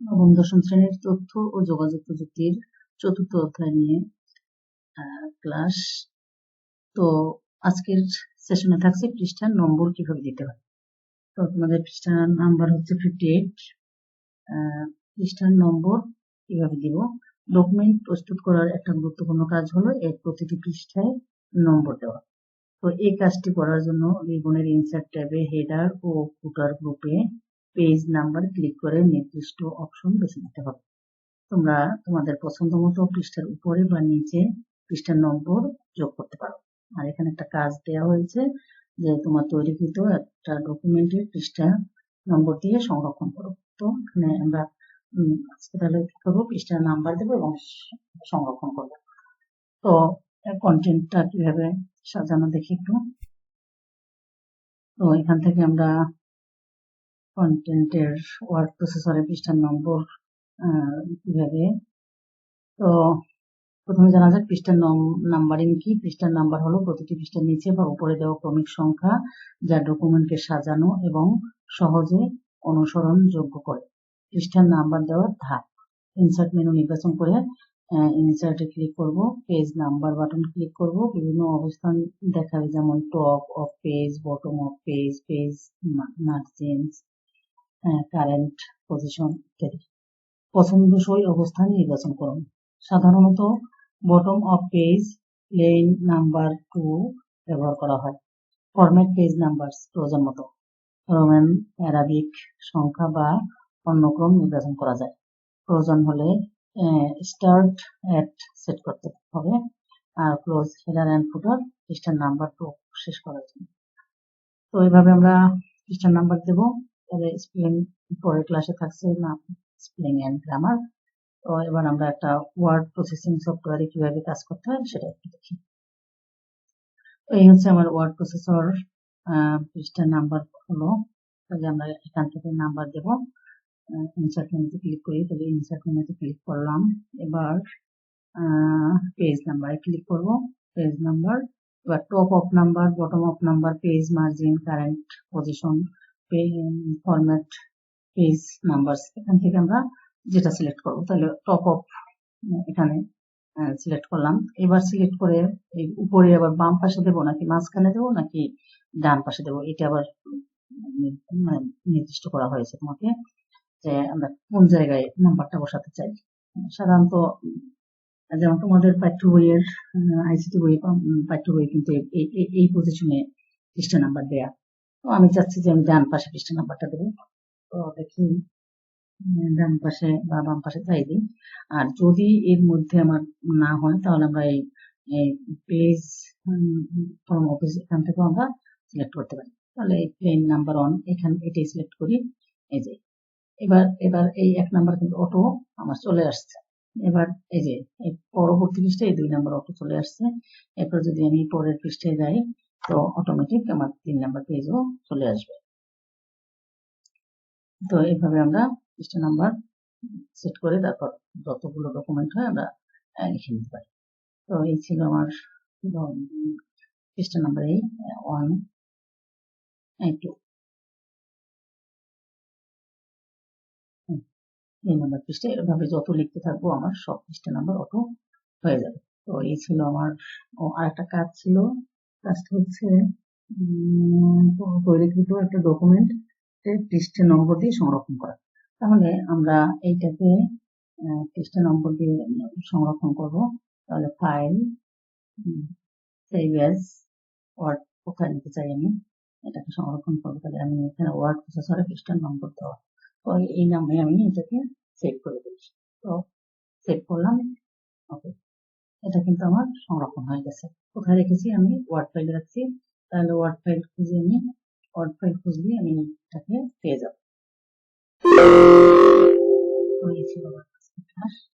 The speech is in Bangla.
নবম, দশম শ্রেণির তথ্য ও যোগাযোগ প্রযুক্তির চতুর্থ অধ্যায় নিয়ে ক্লাস তো আজকের সেশনে থাকছে পৃষ্ঠার নম্বর কীভাবে দিতে হয়? তো তোমাদের পৃষ্ঠার নাম্বার হচ্ছে ফিফটি এইট পৃষ্ঠার নম্বর কীভাবে দিব? ডকুমেন্ট প্রস্তুত করার একটা গুরুত্বপূর্ণ কাজ হলো এর প্রতিটি পৃষ্ঠায় নম্বর দেওয়া। তো এই কাজটি করার জন্য রিবনের ইনসার্ট ট্যাবে হেডার ও ফুটার গ্রুপে পেজ নাম্বার ক্লিক করে নির্দিষ্ট অপশন বেছে নিতে হবে। তোমরা তোমাদের পছন্দ মতো পৃষ্ঠার উপরে বা নিচে পৃষ্ঠার নম্বর যোগ করতে পারো। আর এখানে একটা কাজ দেওয়া হয়েছে যে তোমার তৈরিকৃত একটা ডকুমেন্টের পৃষ্ঠা নম্বর দিয়ে সংরক্ষণ করো। তো এখানে আমরা আজকে তাহলে কি করব? পৃষ্ঠার নাম্বার দেবো এবং সংরক্ষণ করব। তো কন্টেন্টটা কীভাবে সাজানো দেখি একটু। তো এখান থেকে আমরা কন্টেন্টের ওয়ার্ড প্রসেসরে পৃষ্ঠার নম্বর কীভাবে? তো প্রথমে জানা যাক পৃষ্ঠার নাম্বারিং কি? পৃষ্ঠার নাম্বার হলো প্রতিটি পৃষ্ঠার নিচে বা উপরে দেওয়া ক্রমিক সংখ্যা যা ডকুমেন্টকে সাজানো এবং সহজে অনুসরণ যোগ্য করে। পৃষ্ঠার নাম্বার দেওয়ার ধাপ। ইনসার্ট মেনু নির্বাচন করে ইনসার্টে ক্লিক করব পেজ নাম্বার বাটন ক্লিক করব, বিভিন্ন অবস্থান দেখাবে যেমন top of page bottom of page page margins current position ইত্যাদি। পছন্দসই অবস্থান নির্বাচন করুন। সাধারণত bottom of page plain number two ব্যবহার করা হয়। ফরম্যাট পেজ নাম্বার প্রয়োজন মতো। রোমান অ্যারাবিক সংখ্যা বা অন্য ক্রম নির্বাচন করা যায়। প্রয়োজন হলে স্টার্ট অ্যাট সেট করতে হবে। আর ক্লোজ হেডার অ্যান্ড ফুটার পৃষ্ঠার নাম্বার টু শেষ করার জন্য। তো এইভাবে আমরা পৃষ্ঠার নাম্বার দেব। স্পেলিং পরের ক্লাসে থাকছে না স্পেলিং অ্যান্ড গ্রামার তো এবার আমরা একটা ওয়ার্ড প্রসেসিং সফটওয়্যারে কীভাবে কাজ করতে হয় সেটা একটু দেখি। এই হচ্ছে আমার ওয়ার্ড প্রসেসর পৃষ্ঠার নাম্বার হলো, তাহলে আমরা এখান থেকে নাম্বার দেব। ইনসার্ট মেনুতে ক্লিক করি, তাহলে ইনসার্ট মেনুতে ক্লিক করলাম। এবার পেজ নাম্বারে ক্লিক করব। পেজ নাম্বার এবার top of number bottom of number page margin current position format page numbers এখান থেকে আমরা যেটা সিলেক্ট করব, তাহলে টপ অফ এখানে সিলেক্ট করলাম। এবার সিলেক্ট করে এই উপরে আবার বাম পাশে দেবো, নাকি মাঝখানে দেবো, নাকি ডান পাশে দেবো? এটা আবার মানে নির্দিষ্ট করা হয়েছে তোমাকে যে আমরা কোন জায়গায় নাম্বারটা বসাতে চাই। সাধারণত, যেমন তোমাদের পাঠ্য বইয়ের আইসিটি বই পাঠ্য বই কিন্তু এই পজিশনে পৃষ্ঠা নাম্বার দেয়া। আমি চাচ্ছি যে আমি ডান পাশে পৃষ্ঠা নাম্বারটা দেবো। তো দেখি ডান পাশে বা বাম পাশে চাই দিই। আর যদি এর মধ্যে আমার না হয়, তাহলে আমরা এই পেজ ফর্ম অফিস এখান থেকেও আমরা সিলেক্ট করতে পারি। তাহলে এই প্লেন নাম্বার ওয়ান এখান, এটাই সিলেক্ট করি। এই যে, এবার এবার এই এক নাম্বার কিন্তু অটো আমার চলে আসছে। এবার এই যে পরবর্তী পৃষ্ঠায় দুই নাম্বার অটো চলে আসছে। এরপর যদি আমি পরের পৃষ্ঠায় যাই তো অটোমেটিক আমার তিন নাম্বার পেজও চলে আসবে। তো এইভাবে আমরা পৃষ্ঠা নাম্বার সেট করে তারপর যতগুলো ডকুমেন্ট হয় আমরা লিখে নিতে পারি। তো এই ছিল আমার পৃষ্ঠা নাম্বার এই ওয়ান টু এই নাম্বার পৃষ্ঠা, এভাবে যত লিখতে থাকব আমার সব পৃষ্ঠা নাম্বার অটো হয়ে যাবে। তো এই ছিল আমার আরেকটা কাজ ছিল কাজটা হচ্ছে তৈরিকৃত একটা ডকুমেন্ট পৃষ্ঠা নম্বর দিয়ে সংরক্ষণ করা। তাহলে আমরা এইটাকে পৃষ্ঠা নম্বর দিয়ে সংরক্ষণ করব। তাহলে ফাইল সেভ অ্যাজ ওয়ার্ড কোথায় নিতে চাই আমি? এটাকে সংরক্ষণ করব। তাহলে আমি এখানে ওয়ার্ড প্রসেসরে পৃষ্ঠার নম্বর দেওয়া। তো এই নামে আমি এটাকে সেভ করে দিচ্ছি তো সেভ করলাম। ওকে এটা কিন্তু আমার সংরক্ষণ হয়ে গেছে। কোথায় রেখেছি আমি ওয়ার্ড ফাইলে রাখছি, তাহলে ওয়ার্ড ফাইল খুঁজে আমি ওয়ার্ড ফাইল খুঁজলে আমি এটাকে পেয়ে যাব।